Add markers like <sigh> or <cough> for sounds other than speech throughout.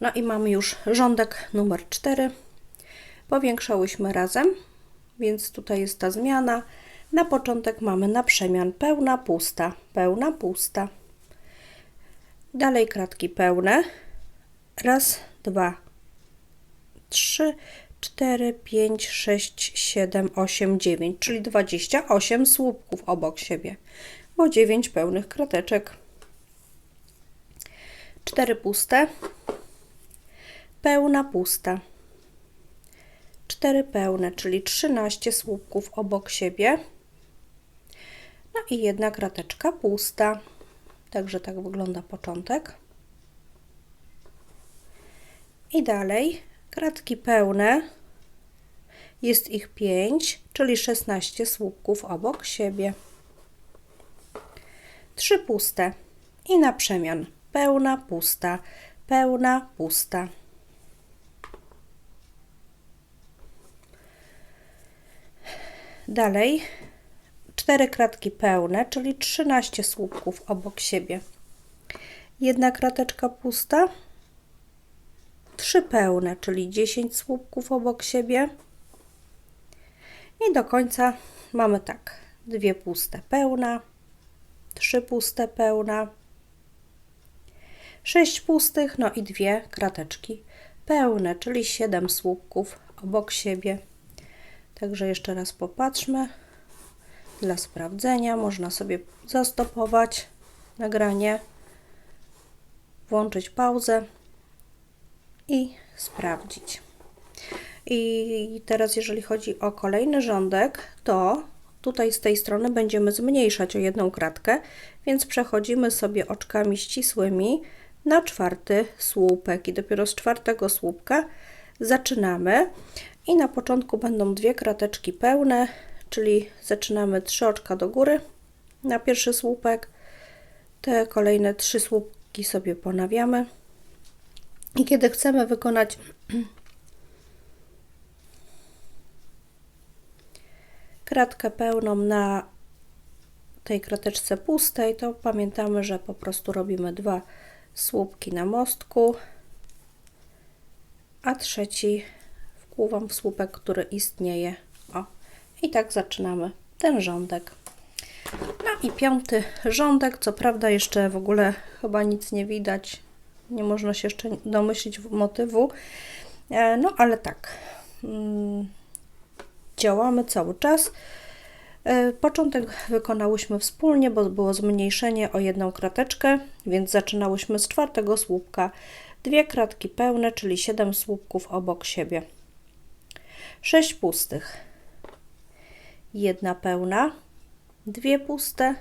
No i mamy już rządek numer 4. Powiększałyśmy razem, więc tutaj jest ta zmiana. Na początek mamy na przemian pełna, pusta, pełna, pusta. Dalej kratki pełne. Raz, dwa, trzy, cztery, pięć, sześć, siedem, osiem, dziewięć, czyli 28 słupków obok siebie, bo 9 pełnych krateczek. Cztery puste, pełna, pusta. Cztery pełne, czyli 13 słupków obok siebie. No i jedna krateczka pusta. Także tak wygląda początek. I dalej kratki pełne. Jest ich 5, czyli 16 słupków obok siebie. Trzy puste i na przemian pełna, pusta, pełna, pusta. Dalej cztery kratki pełne, czyli 13 słupków obok siebie. Jedna krateczka pusta, trzy pełne, czyli 10 słupków obok siebie. I do końca mamy tak: dwie puste pełna, trzy puste pełna, sześć pustych, no i dwie krateczki pełne, czyli 7 słupków obok siebie. Także jeszcze raz popatrzmy. Dla sprawdzenia można sobie zastopować nagranie, włączyć pauzę i sprawdzić. I teraz, jeżeli chodzi o kolejny rządek, to tutaj z tej strony będziemy zmniejszać o jedną kratkę, więc przechodzimy sobie oczkami ścisłymi na czwarty słupek i dopiero z czwartego słupka zaczynamy i na początku będą dwie krateczki pełne, czyli zaczynamy trzy oczka do góry na pierwszy słupek. Te kolejne trzy słupki sobie ponawiamy. I kiedy chcemy wykonać <clears throat> kratkę pełną na tej krateczce pustej, to pamiętamy, że po prostu robimy dwa słupki na mostku, a trzeci wpływam w słupek, który istnieje. O, i tak zaczynamy ten rządek. No i piąty rządek, co prawda jeszcze w ogóle chyba nic nie widać, nie można się jeszcze domyślić motywu, e, no ale tak, mm, działamy cały czas. E, początek wykonałyśmy wspólnie, bo było zmniejszenie o jedną krateczkę, więc zaczynałyśmy z czwartego słupka. Dwie kratki pełne, czyli 7 słupków obok siebie. 6 pustych. Jedna pełna, dwie puste,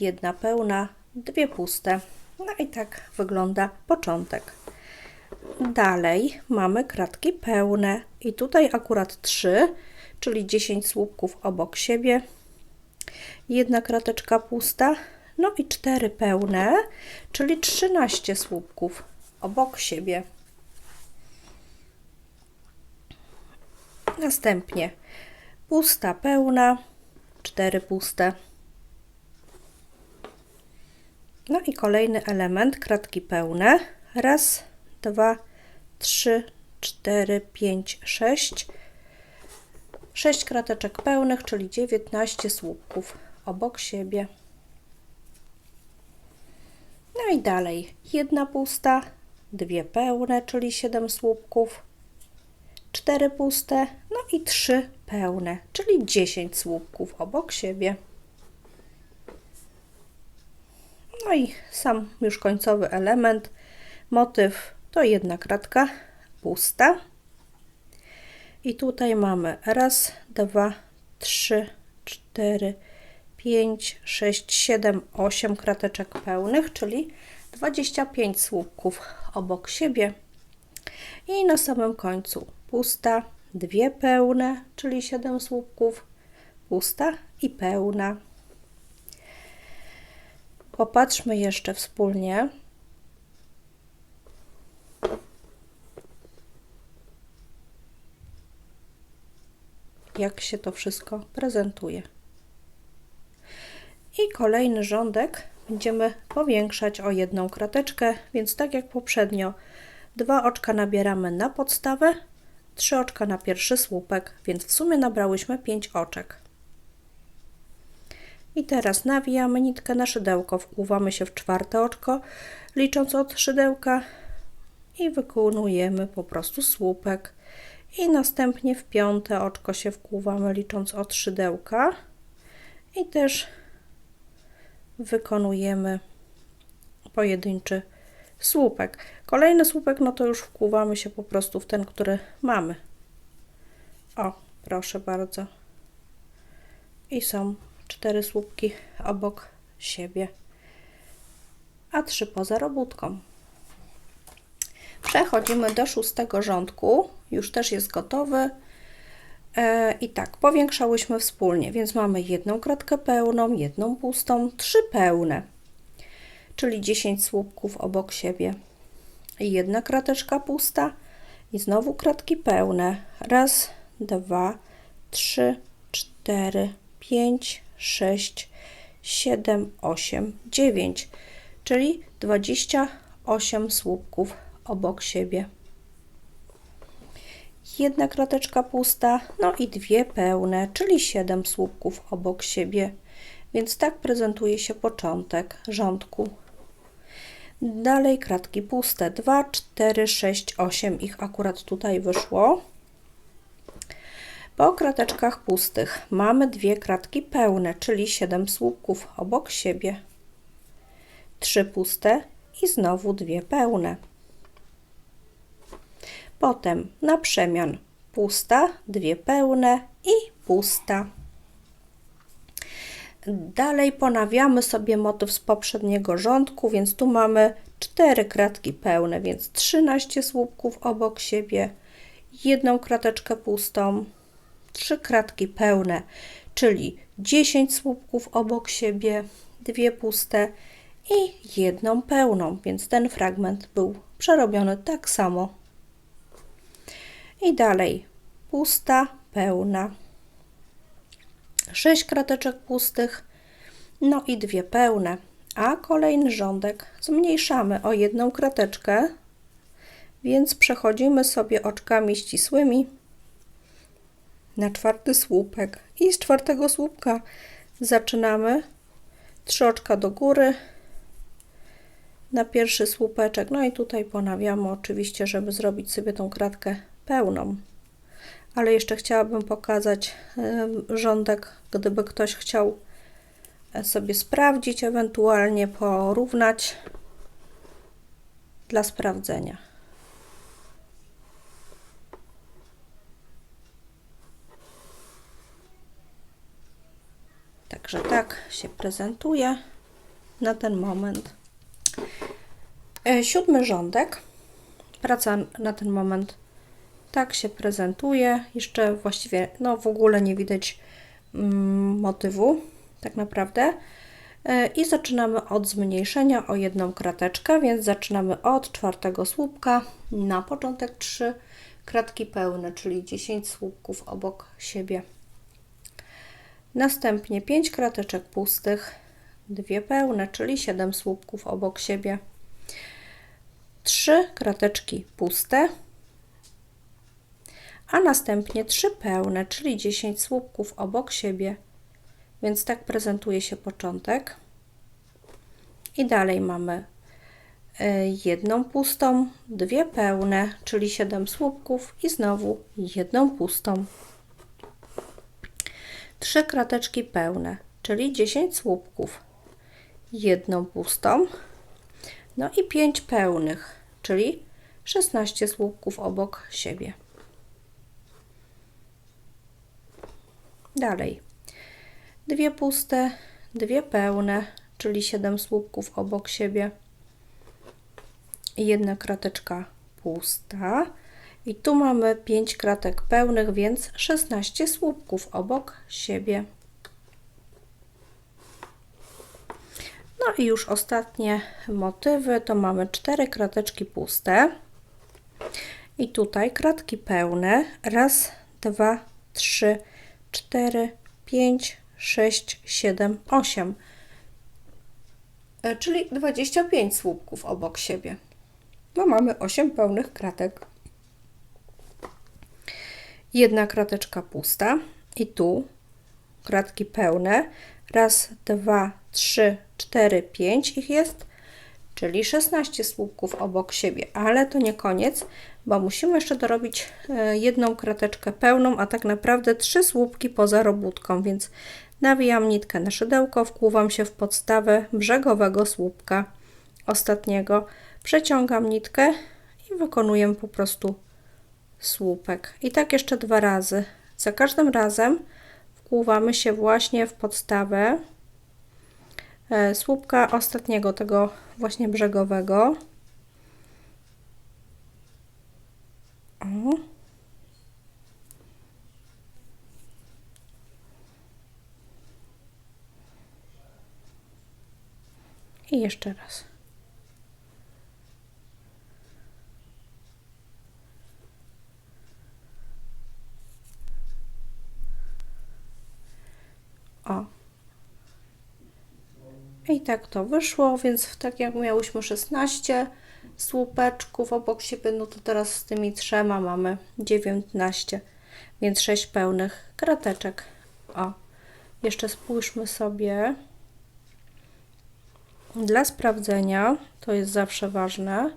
jedna pełna, dwie puste. No i tak wygląda początek. Dalej mamy kratki pełne i tutaj akurat 3, czyli 10 słupków obok siebie. Jedna krateczka pusta, no i 4 pełne, czyli 13 słupków obok siebie. Następnie pusta, pełna, cztery puste. No i kolejny element, kratki pełne. Raz, dwa, trzy, cztery, pięć, sześć. Sześć krateczek pełnych, czyli 19 słupków obok siebie. No i dalej jedna pusta, dwie pełne, czyli 7 słupków, cztery puste, no i trzy pełne, czyli 10 słupków obok siebie. No i sam już końcowy element, motyw to jedna kratka pusta. I tutaj mamy raz, dwa, trzy, cztery, pięć, sześć, siedem, osiem krateczek pełnych, czyli 25 słupków obok siebie. I na samym końcu pusta, dwie pełne, czyli 7 słupków, pusta i pełna. Popatrzmy jeszcze wspólnie. Jak się to wszystko prezentuje. I kolejny rządek będziemy powiększać o jedną krateczkę, więc tak jak poprzednio, dwa oczka nabieramy na podstawę, trzy oczka na pierwszy słupek, więc w sumie nabrałyśmy pięć oczek. I teraz nawijamy nitkę na szydełko, wkłuwamy się w czwarte oczko, licząc od szydełka i wykonujemy po prostu słupek. I następnie w piąte oczko się wkłuwamy, licząc od szydełka. I też wykonujemy pojedynczy słupek. Kolejny słupek, no to już wkłuwamy się po prostu w ten, który mamy. O, proszę bardzo. I są cztery słupki obok siebie, a trzy poza robótką. Przechodzimy do szóstego rządku, już też jest gotowy. E, I tak, powiększałyśmy wspólnie, więc mamy jedną kratkę pełną, jedną pustą, trzy pełne, czyli 10 słupków obok siebie. I jedna krateczka pusta i znowu kratki pełne. Raz, dwa, trzy, cztery, pięć, sześć, siedem, osiem, dziewięć, czyli 28 słupków obok siebie jedna krateczka pusta, no i dwie pełne, czyli 7 słupków obok siebie. Więc tak prezentuje się początek rządku. Dalej kratki puste, 2, 4, 6, 8 ich akurat tutaj wyszło. Po krateczkach pustych mamy dwie kratki pełne, czyli 7 słupków obok siebie. Trzy puste i znowu dwie pełne. Potem na przemian pusta, dwie pełne i pusta. Dalej ponawiamy sobie motyw z poprzedniego rządku, więc tu mamy cztery kratki pełne, więc 13 słupków obok siebie, jedną krateczkę pustą, trzy kratki pełne, czyli 10 słupków obok siebie, dwie puste i jedną pełną, więc ten fragment był przerobiony tak samo i dalej pusta, pełna. Sześć krateczek pustych, no i dwie pełne. A kolejny rządek zmniejszamy o jedną krateczkę, więc przechodzimy sobie oczkami ścisłymi na czwarty słupek. I z czwartego słupka zaczynamy trzy oczka do góry na pierwszy słupeczek. No i tutaj ponawiamy oczywiście, żeby zrobić sobie tą kratkę pełną. Ale jeszcze chciałabym pokazać rządek, gdyby ktoś chciał e, sobie sprawdzić, ewentualnie porównać dla sprawdzenia. Także tak się prezentuje na ten moment. E, siódmy rządek. Praca na ten moment tak się prezentuje. Jeszcze właściwie, no w ogóle nie widać mm, motywu, tak naprawdę. E, I zaczynamy od zmniejszenia o jedną krateczkę, więc zaczynamy od czwartego słupka. Na początek trzy kratki pełne, czyli 10 słupków obok siebie. Następnie 5 krateczek pustych, dwie pełne, czyli 7 słupków obok siebie. 3 krateczki puste, a następnie trzy pełne, czyli 10 słupków obok siebie. Więc tak prezentuje się początek. I dalej mamy e, jedną pustą, dwie pełne, czyli 7 słupków i znowu jedną pustą. Trzy krateczki pełne, czyli 10 słupków, jedną pustą, no i 5 pełnych, czyli 16 słupków obok siebie. Dalej. Dwie puste, dwie pełne, czyli 7 słupków obok siebie. Jedna krateczka pusta. I tu mamy 5 kratek pełnych, więc 16 słupków obok siebie. No i już ostatnie motywy to mamy 4 krateczki puste. I tutaj kratki pełne. Raz, dwa, trzy, 4, 5, 6, 7, 8. E, Czyli 25 słupków obok siebie. Bo mamy 8 pełnych kratek. Jedna krateczka pusta i tu kratki pełne. Raz, dwa, trzy, cztery, pięć ich jest, czyli 16 słupków obok siebie, ale to nie koniec, bo musimy jeszcze dorobić e, jedną krateczkę pełną, a tak naprawdę trzy słupki poza robótką, więc nawijam nitkę na szydełko, wkłuwam się w podstawę brzegowego słupka ostatniego, przeciągam nitkę i wykonuję po prostu słupek. I tak jeszcze dwa razy. Za każdym razem wkłuwamy się właśnie w podstawę e, słupka ostatniego, tego właśnie brzegowego. O. I jeszcze raz. O. I tak to wyszło, więc tak jak miałyśmy 16 słupeczków obok siebie, no to teraz z tymi trzema mamy 19, więc 6 pełnych krateczek. O, jeszcze spójrzmy sobie. Dla sprawdzenia, to jest zawsze ważne,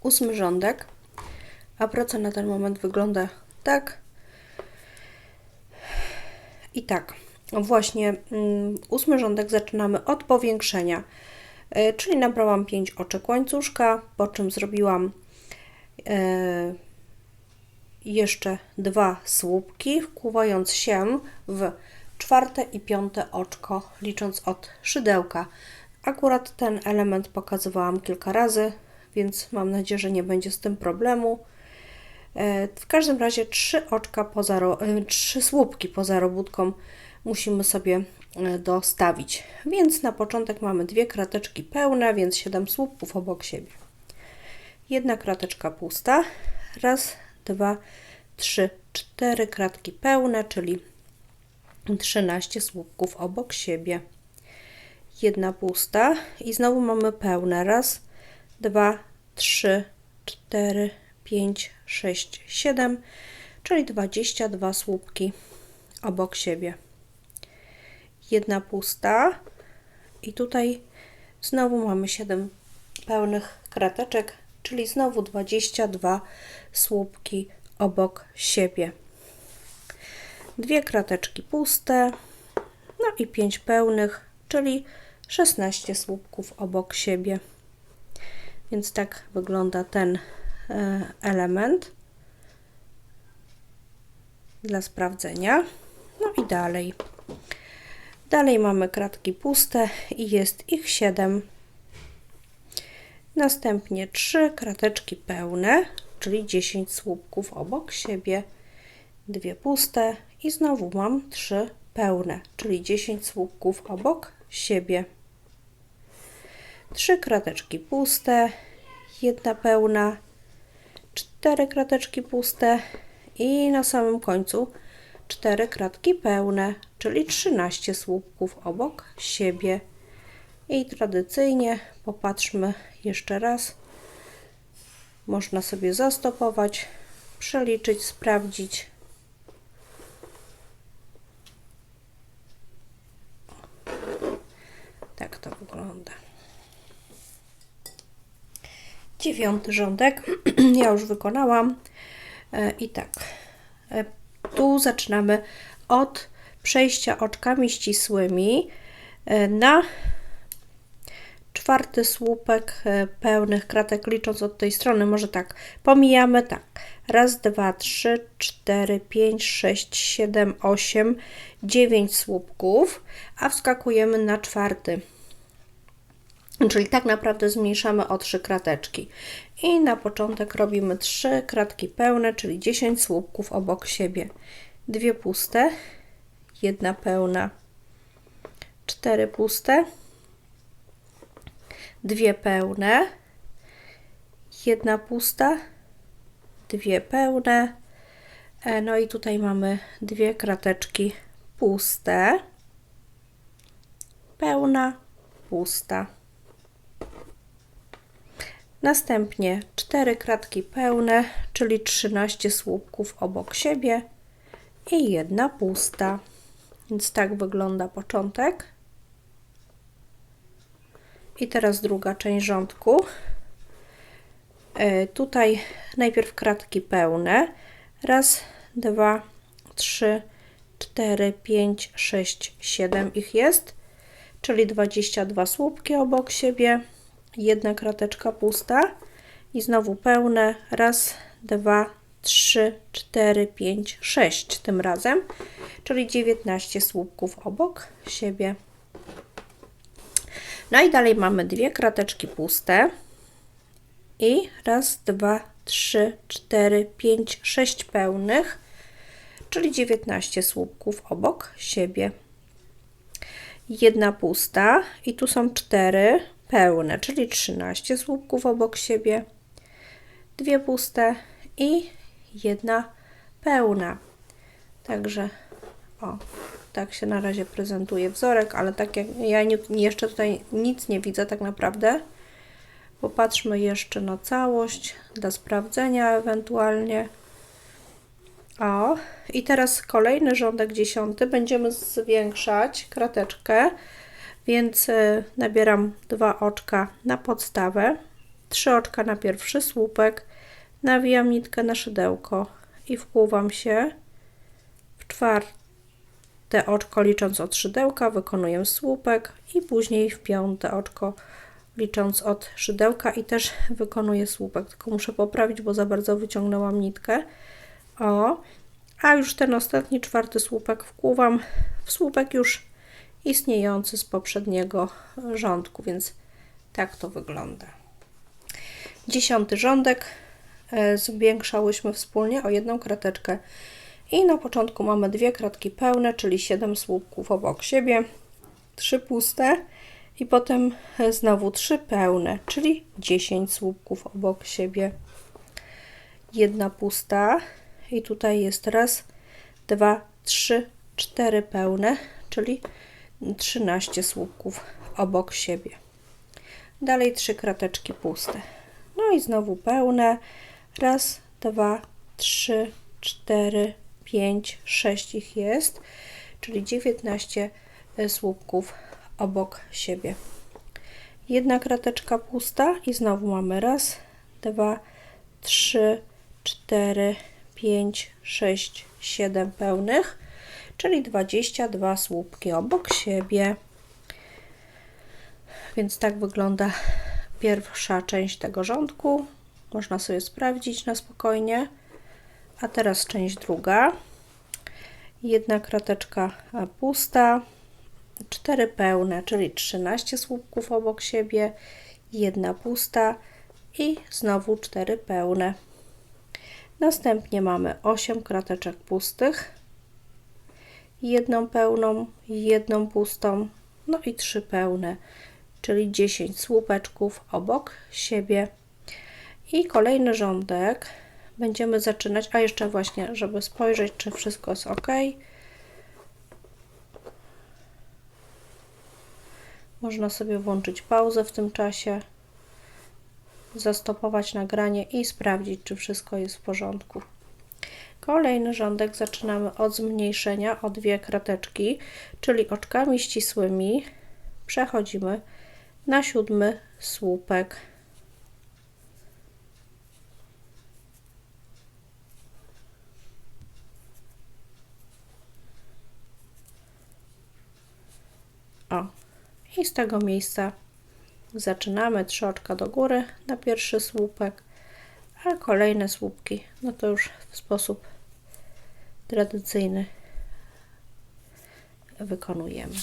ósmy rządek, a praca na ten moment wygląda tak i tak. Właśnie mm, ósmy rządek zaczynamy od powiększenia, e, czyli nabrałam 5 oczek łańcuszka, po czym zrobiłam e, jeszcze dwa słupki, wkłuwając się w czwarte i piąte oczko, licząc od szydełka. Akurat ten element pokazywałam kilka razy, więc mam nadzieję, że nie będzie z tym problemu. W każdym razie trzy oczka poza, e, trzy słupki poza robótką musimy sobie e, dostawić. Więc na początek mamy dwie krateczki pełne, więc 7 słupków obok siebie. Jedna krateczka pusta. Raz, dwa, trzy, cztery kratki pełne, czyli 13 słupków obok siebie. Jedna pusta i znowu mamy pełne. Raz, 2, 3, 4, 5, 6, 7, czyli 22 słupki obok siebie. Jedna pusta i tutaj znowu mamy 7 pełnych krateczek, czyli znowu 22 słupki obok siebie. Dwie krateczki puste, no i 5 pełnych, czyli 16 słupków obok siebie. Więc tak wygląda ten element dla sprawdzenia. No i dalej. Dalej mamy kratki puste i jest ich 7. Następnie 3 krateczki pełne, czyli 10 słupków obok siebie, dwie puste i znowu mam 3 pełne, czyli 10 słupków obok siebie trzy krateczki puste, jedna pełna, cztery krateczki puste i na samym końcu cztery kratki pełne, czyli 13 słupków obok siebie. I tradycyjnie popatrzmy jeszcze raz. Można sobie zastopować, przeliczyć, sprawdzić. Tak to wygląda dziewiąty rządek. <clears throat> Ja już wykonałam. E, i tak. E, tu zaczynamy od przejścia oczkami ścisłymi e, na czwarty słupek pełnych kratek licząc od tej strony. Może tak pomijamy tak. Raz, dwa, trzy, cztery, pięć, sześć, siedem, osiem, dziewięć słupków a wskakujemy na czwarty Czyli tak naprawdę zmniejszamy o 3 krateczki. I na początek robimy 3 kratki pełne, czyli 10 słupków obok siebie. Dwie puste, jedna pełna, cztery puste, dwie pełne, jedna pusta, dwie pełne, e, no i tutaj mamy dwie krateczki puste, pełna, pusta. Następnie cztery kratki pełne, czyli 13 słupków obok siebie i jedna pusta. Więc tak wygląda początek. I teraz druga część rządku. E, tutaj najpierw kratki pełne. Raz, dwa, trzy, cztery, pięć, sześć, siedem ich jest, czyli 22 słupki obok siebie, jedna krateczka pusta i znowu pełne. Raz, dwa, trzy, cztery, pięć, sześć tym razem, czyli 19 słupków obok siebie. No i dalej mamy dwie krateczki puste i raz, dwa, trzy, cztery, pięć, sześć pełnych, czyli 19 słupków obok siebie. Jedna pusta i tu są cztery pełne, czyli 13 słupków obok siebie, dwie puste i jedna pełna. Także o, tak się na razie prezentuje wzorek, ale tak jak ja nie, jeszcze tutaj nic nie widzę tak naprawdę. Popatrzmy jeszcze na całość dla sprawdzenia ewentualnie. O, i teraz kolejny rządek dziesiąty. Będziemy zwiększać krateczkę, więc y, nabieram dwa oczka na podstawę, trzy oczka na pierwszy słupek, nawijam nitkę na szydełko i wpływam się w czwarte oczko licząc od szydełka, wykonuję słupek i później w piąte oczko licząc od szydełka i też wykonuję słupek, tylko muszę poprawić, bo za bardzo wyciągnęłam nitkę. O, a już ten ostatni, czwarty słupek wkłuwam w słupek już istniejący z poprzedniego rządku, więc tak to wygląda. Dziesiąty rządek e, zwiększałyśmy wspólnie o jedną krateczkę i na początku mamy dwie kratki pełne, czyli 7 słupków obok siebie, trzy puste i potem znowu trzy pełne, czyli 10 słupków obok siebie. Jedna pusta i tutaj jest raz, dwa, trzy, cztery pełne, czyli 13 słupków obok siebie. Dalej trzy krateczki puste. No i znowu pełne. Raz, dwa, trzy, cztery, pięć, sześć ich jest, czyli 19 słupków obok siebie. Jedna krateczka pusta i znowu mamy raz, dwa, trzy, cztery, pięć, sześć, siedem pełnych, czyli 22 słupki obok siebie. Więc tak wygląda pierwsza część tego rządku. Można sobie sprawdzić na spokojnie. A teraz część druga. Jedna krateczka pusta, cztery pełne, czyli 13 słupków obok siebie, jedna pusta i znowu cztery pełne. Następnie mamy 8 krateczek pustych, jedną pełną, jedną pustą, no i trzy pełne, czyli 10 słupeczków obok siebie. I kolejny rządek będziemy zaczynać, a jeszcze właśnie, żeby spojrzeć, czy wszystko jest ok. Można sobie włączyć pauzę w tym czasie, zastopować nagranie i sprawdzić, czy wszystko jest w porządku. Kolejny rządek zaczynamy od zmniejszenia o dwie krateczki, czyli oczkami ścisłymi przechodzimy na siódmy słupek. O, i z tego miejsca zaczynamy trzy oczka do góry na pierwszy słupek, a kolejne słupki, no to już w sposób tradycyjny wykonujemy.